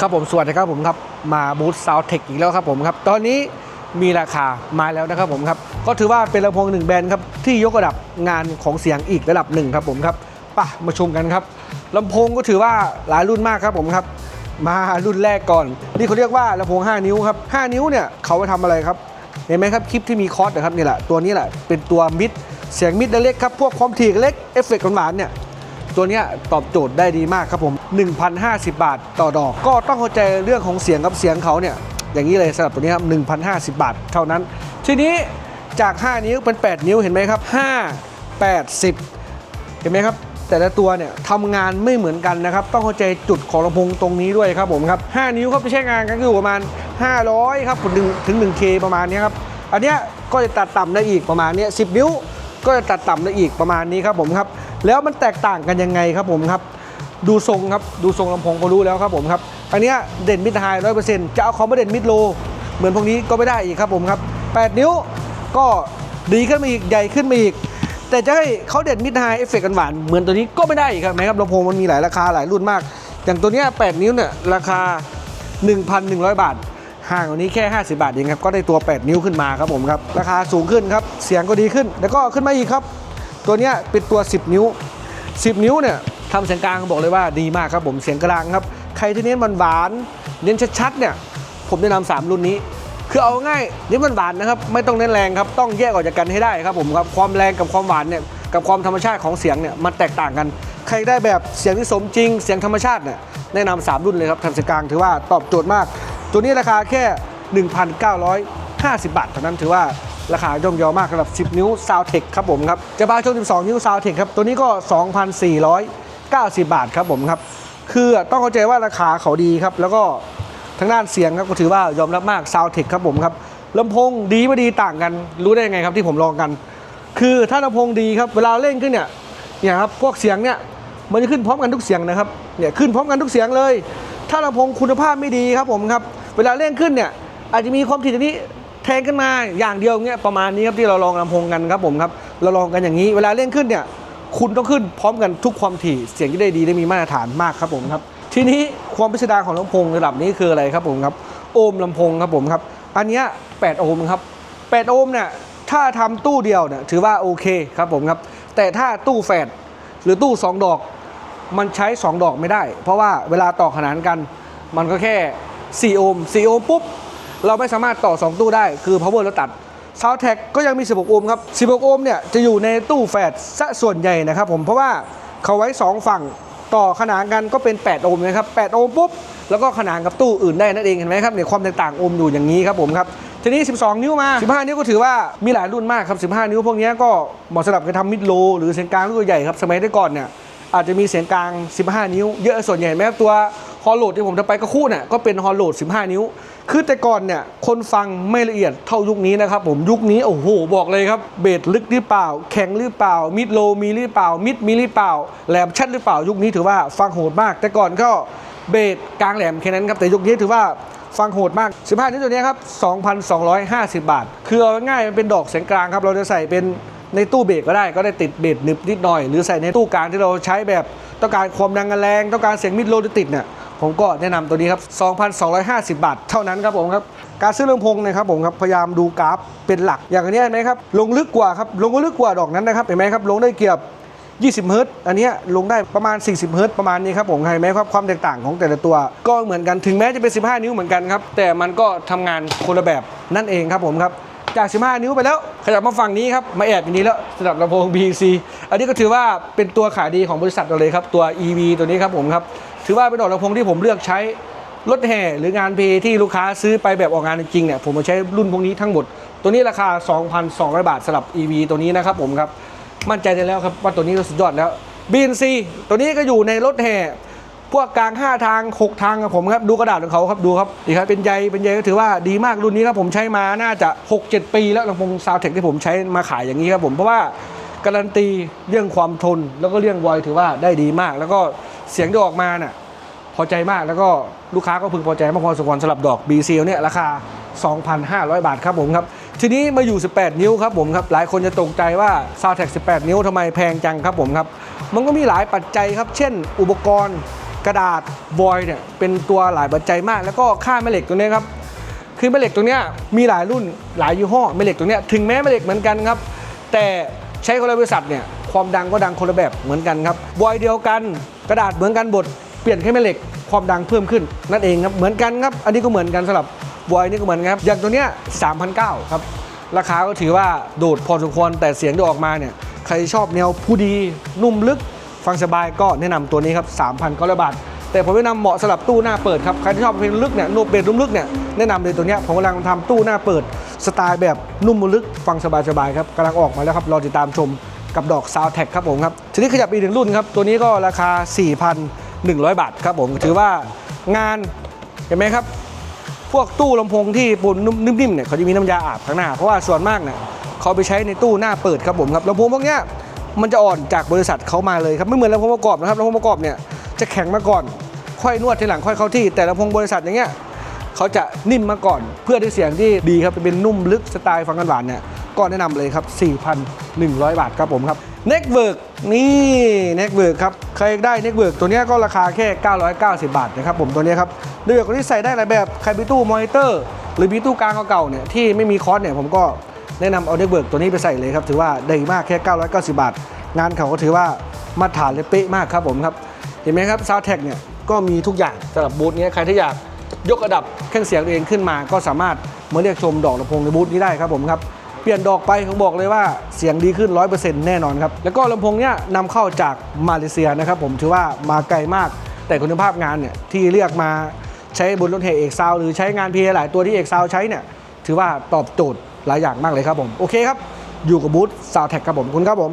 ครับผมสวัสดีครับผมครับมาบูธซาวเทคอีกแล้วครับผมครับตอนนี้มีราคามาแล้วนะครับผมครับก็ถือว่าเป็นลำโพงหนึ่งแบรนด์ครับที่ยกระดับงานของเสียงอีกระดับหนึ่งครับผมครับป่ะมาชมกันครับลำโพงก็ถือว่าหลายรุ่นมากครับผมครับ มารุ่นแรกก่อน นี่เขาเรียกว่าลำโพง 5 นิ้วครับ5นิ้วเนี่ยเขาไปทำอะไรครับเห็นไหมครับคลิปที่มีคอร์สนะครับนี่แหละตัวนี้แหละเป็นตัวมิดเสียงมิดเล็กครับพวกความถี่เล็กเอฟเฟกต์หวานเนี่ย ตัวเนี้ยตอบโจทย์ได้ดีมากครับผม 1,050 บาทต่อดอก ก็ต้องเข้าใจเรื่องของเสียงกับเสียงเขาเนี่ยอย่างนี้เลยสำหรับตัวนี้ครับ1,050 บาทเท่านั้น ทีนี้จาก 5 นิ้วเป็น 8 นิ้วเห็นไหมครับ 5 8 10 เห็นไหมครับ แต่ละตัวเนี่ยทำงานไม่เหมือนกันนะครับ ต้องเข้าใจจุดของลำโพงตรงนี้ด้วยครับผมครับ 5 นิ้วครับไปใช้งานกันก็อยู่ประมาณ 500 ครับถึงถึง 1K ประมาณนี้ครับ อันเนี้ยก็จะตัดต่ำได้อีกประมาณเนี้ย10 นิ้ว ก็จะตัดต่ำได้อีกประมาณนี้ครับผมครับ แล้วมันแตกต่างกันยังไงครับผมครับ ดูทรงครับดูทรงลำโพงก็รู้แล้วครับผมครับ อันนี้เด่นมิดไฮร้อยเปอร์เซ็นต์จะเอาคอมมาเด่นมิดโล เหมือนพวกนี้ก็ไม่ได้อีกครับผมครับ 8 นิ้วก็ดีขึ้นมาอีกใหญ่ขึ้นมาอีกแต่จะให้เขาเด่นมิดไฮเอฟเฟกต์หวานเหมือนตัวนี้ก็ไม่ได้อีกครับไหมครับลำโพงมันมีหลายราคาหลายรุ่นมาก อย่างตัวนี้8นิ้วเนี่ยราคา 1,100 บาท ห่างกว่านี้แค่ 50 บาทเองครับก็ได้ตัว 8 นิ้วขึ้นมาครับผมครับราคาสูงขึ้นครับเสียงก็ดีขึ้น แล้วก็ขึ้นมาอีกครับ ตัวนี้เป็นตัว 10 นิ้ว 10 นิ้วเนี่ยทำเสียงกลางบอกเลยว่าดีมากครับผมเสียงกลางครับใครที่เน้นหวานๆเน้นชัดๆเนี่ยผมแนะนำสามรุ่นนี้คือเอาง่ายเน้นหวานนะครับไม่ต้องเน้นแรงครับต้องแยกออกจากกันให้ได้ครับผมครับความแรงกับความหวานเนี่ยกับความธรรมชาติของเสียงเนี่ยมันแตกต่างกัน ใครได้แบบเสียงที่สมจริง เสียงธรรมชาติเนี่ยแนะนำสามรุ่นเลยครับทำเสียงกลางถือว่าตอบโจทย์มาก ตัวนี้ราคาแค่ 1,950 บาทเท่านั้นถือว่าราคาย่อมเยาวมากสำหรับ 10 นิ้ว s o u n d t e c h ครับผมครับจะบาชม12 นิ้ว s o u n d t e c h ครับตัวนี้ก็ 2,490 บาทครับผมครับคือต้องเข้าใจว่าราคาเขาดีครับ แล้วก็ทางด้านเสียงครับก็ถือว่ายอมรับมาก s o u n d t e c h ครับผมครับลำโพงดีไม่ดีต่างกัน รู้ได้ยังไงครับที่ผมลองกัน คือถ้าลำโพงดีครับเวลาเล่นขึ้นเนี่ยเนี่ยครับพวกเสียงเนี่ยมันจะขึ้นพร้อมกันทุกเสียงนะครับเนี่ยขึ้นพร้อมกันทุกเสียงเลย ถ้าลำโพงคุณภาพไม่ดีครับผมครับ เวลาเล่นขึ้นเนี่ยอาจจะมีความถี่ตรงนี้แทงขึ้นมาอย่างเดียวเงี้ยประมาณนี้ครับที่เราลองลำโพงกันครับผมครับเราลองกันอย่างนี้ เวลาเล่นขึ้นเนี่ยคุณต้องขึ้นพร้อมกันทุกความถี่เสียงจะได้ดีได้มีมาตรฐานมากครับผมครับทีนี้ความพิสดารของลำโพงระดับนี้คืออะไรครับผมครับโอห์มลำโพงครับผมครับอันนี้8โอห์มครับ8โอห์มเนี่ยถ้าทำตู้เดียวเนี่ยถือว่าโอเคครับผมครับแต่ถ้าตู้แฝดหรือตู้สองดอก มันใช้ 2 ดอกไม่ได้ เพราะว่าเวลาต่อขนานกัน มันก็แค่ 4 โอห์ม 4 โอห์มปุ๊บ เราไม่สามารถต่อ 2 ตู้ได้ คือ power แล้วตัด s o u n d t a c ก็ยังมี 16 โอห์มครับ 16 โอห์มเนี่ยจะอยู่ในตู้แฝดซะส่วนใหญ่นะครับผม เพราะว่าเขาไว้ 2 ฝั่งต่อขนานกันก็เป็น 8 โอห์มนะครับ 8 โอห์มปุ๊บ แล้วก็ขนานกับตู้อื่นได้นั่นเองเห็นไหมครับเนี่ยความแตกต่างโอห์มอยู่อย่างนี้ครับผมครับทีนี้ 12 นิ้วมา 15 นิ้วก็ถือว่ามีหลายรุ่นมากครับ 15 นิ้วพวกนี้ก็เหมาะสำหรับการทำมิดโล หรือเสียงกลางตัวใหญ่ครับ สมัยแต่ก่อนเนี่ยอาจจะมีเสียงกลาง 15 นิ้ว เยอะส่วนใหญ่แม้ตัว ฮอลโหลดที่ผมจะไปก็คู่เนี่ยก็เป็นฮอลโหลด 15 นิ้ว คือแต่ก่อนเนี่ยคนฟังไม่ละเอียดเท่ายุคนี้นะครับผมยุคนี้โอ้โหบอกเลยครับเบสลึกหรือเปล่า แข็งหรือเปล่า มิดโลมีหรือเปล่า มิดมีหรือเปล่าแหลมชัดหรือเปล่ายุคนี้ถือว่าฟังโหดมาก แต่ก่อนก็เบสกลางแหลมแค่นั้นครับแต่ยุคนี้ถือว่าฟังโหดมาก 15 นิ้วตัวนี้ครับ 2,250 บาท คือเอาง่ายมันเป็นดอกเสียงกลางครับ เราจะใส่เป็นในตู้เบสก็ได้ ก็ได้ติดเบสหนึบนิดหน่อย หรือใส่ในตู้กลางที่เราใช้แบบต้องการความดังแรง ต้องการเสียงมิดโลหรือติดเนี่ย ผมก็แนะนำตัวนี้ครับ 2,250 บาท เท่านั้นครับผมครับ การซื้อลำโพงนะครับผมครับ พยายามดูกราฟเป็นหลัก อย่างอันนี้เห็นไหมครับ ลงลึกกว่าครับ ลงก็ลึกกว่าดอกนั้นนะครับ เห็นไหมครับ ลงได้เกือบ20 เฮิร์ตซ์อันนี้ลงได้ประมาณ 40 เฮิร์ตซ์ประมาณนี้ครับผมเห็นไหมครับ ความแตกต่างของแต่ละตัว ก็เหมือนกัน ถึงแม้จะเป็น 15 นิ้วเหมือนกันครับ แต่มันก็ทำงานคนละแบบนั่นเองครับผมครับ จาก 15 นิ้วไปแล้ว ขยับมาฝั่งนี้ครับ มาแอบอย่างนี้แล้วสำหรับลำโพง BC อันนี้ก็ถือว่าเป็นตัวขายดีของบริษัทเราเลยครับ ตัว EV ตัวนี้ครับผมครับ ถือว่าเป็นดอกลำโพงที่ผมเลือกใช้รถแห่หรืองานเพที่ลูกค้าซื้อไปแบบออกงานจริงเนี่ยผมมาใช้รุ่นพวกนี้ทั้งหมด ตัวนี้ราคา 2,200 บาทสำหรับ EV ตัวนี้นะครับผมครับ มั่นใจได้แล้วครับว่าตัวนี้ก็สุดยอดแล้ว BNC ตัวนี้ก็อยู่ในรถแห่พวกกลาง 5 ทาง 6 ทางครับผมครับดูกระดาษของเขาครับดูครับนี่ครับเป็นใยเป็นใยก็ถือว่าดีมากรุ่นนี้ครับผมใช้มาน่าจะ 6-7 ปี แล้วลำโพงซาวเทคที่ผมใช้มาขายอย่างนี้ครับผมเพราะว่า การันตีเรื่องความทนแล้วก็เรื่องไวถือว่าได้ดีมาก แล้วก็เสียงที่ออกมาน่ะพอใจมากแล้วก็ลูกค้าก็พึงพอใจมากพอสมควรสำหรับดอก BC เนี่ยราคา 2,500 บาทครับผมครับ ทีนี้มาอยู่ 18 นิ้วครับผมครับ หลายคนจะตกใจว่า s o u n d t a c 18 นิ้วทำไมแพงจังครับผมครับ มันก็มีหลายปัจจัยครับ เช่น อุปกรณ์กระดาษบอยเนี่ยเป็นตัวหลายปัจจัยมาก แล้วก็ค่าแม่เหล็กตัวนี้ครับคือแม่เหล็กตัวเนี้ยมีหลายรุ่นหลายยี่ห้อแม่เหล็กตัวเนี้ยถึงแม้แม่เหล็กเหมือนกันครับ แต่ ใช้คนละบริษัทเนี่ยความดังก็ดังคนละแบบเหมือนกันครับบอยเดียวกันกระดาษเหมือนกันบทเปลี่ยนแค่แม่เหล็กความดังเพิ่มขึ้นนั่นเองครับเหมือนกันครับ อันนี้ก็เหมือนกันสำหรับบอยนี่ก็เหมือนกันครับอย่างตัวเนี้ย3,900ครับราคาก็ถือว่าโดดพอสมควรแต่เสียงที่ออกมาเนี่ยใครชอบแนวผู้ดีนุ่มลึก ฟังสบายก็แนะนำตัวนี้ครับ3,000ก็บาทแต่ผมแนะนำเหมาะสำหรับตู้หน้าเปิดครับใครที่ชอบเพลงลึกเนี่ยโนุ่มเบสนุ่มลึกเนี่ยแนะนำเลยตัวเนี้ยผมกำลังทำตู้หน้าเปิด สไตล์แบบนุ่มลึกฟังสบายๆครับกำลังออกมาแล้วครับรอติดตามชมกับดอกซาวแท็กครับผมครับทีนี้ขยับอีกหนึ่งรุ่นครับตัวนี้ก็ราคา 4,100 บาทครับผมถือว่างานเห็นไหมครับ พวกตู้ลำโพงที่ปูนนุ่มนิ่มๆเนี่ยเขาจะมีน้ำยาอาบข้างหน้า เพราะว่าส่วนมากเนี่ยเขาไปใช้ในตู้หน้าเปิดครับผมครับลำโพงพวกเนี้ยมันจะอ่อนจากบริษัทเขามาเลยครับไม่เหมือนลำโพงประกอบนะครับลำโพงประกอบเนี่ยจะแข็งมาก่อน ค่อยนวดทีหลังค่อยเข้าที่แต่ลำโพงบริษัทอย่างเงี้ย เขาจะนิ่มมาก่อน เพื่อที่เสียงที่ดีครับเป็นนุ่มลึกสไตล์ฟังกันหวานเนี่ยก็แนะนำเลยครับ 4,100 บาทครับผมครับเน็กเวิร์กนี่เน็กเวิร์กครับ ใครได้เน็กเวิร์กตัวนี้ก็ราคาแค่ 990 บาทนะครับผมตัวนี้ครับเน็กเวิร์กตัวนี้ใส่ได้หลายแบบ ใครมีตู้มอนิเตอร์ หรือมีตู้กลางเก่าๆเนี่ยที่ไม่มีคอร์สเนี่ยผมก็แนะนำเอาเน็กเวิร์กตัวนี้ไปใส่เลยครับ ถือว่าดีมากแค่ 990 บาท งานเขาก็ถือว่ามาตรฐานเลยเป๊ะมากครับผมครับ เห็นไหมครับซาวแท็กเนี่ยก็มีทุกอย่างสำหรับบูธนี้ใครที่อยากยกระดับ เครื่องเสียงตัวเองขึ้นมาก็สามารถมาเรียกชมดอกลำโพงในบูธนี้ได้ครับผมครับเปลี่ยนดอกไปผมบอกเลยว่าเสียงดีขึ้น 100%แน่นอนครับแล้วก็ลำโพงเนี้ยนำเข้าจากมาเลเซียนะครับผมถือว่ามาไกลมาก แต่คุณภาพงานเนี่ยที่เรียกมาใช้บนรถแห่เอกซาวหรือใช้งานพีหลายตัวที่เอกซาวใช้เนี่ยถือว่าตอบโจทย์หลายอย่างมากเลยครับผมโอเคครับอยู่กับบูธซาวแท็กครับผมคุณครับผม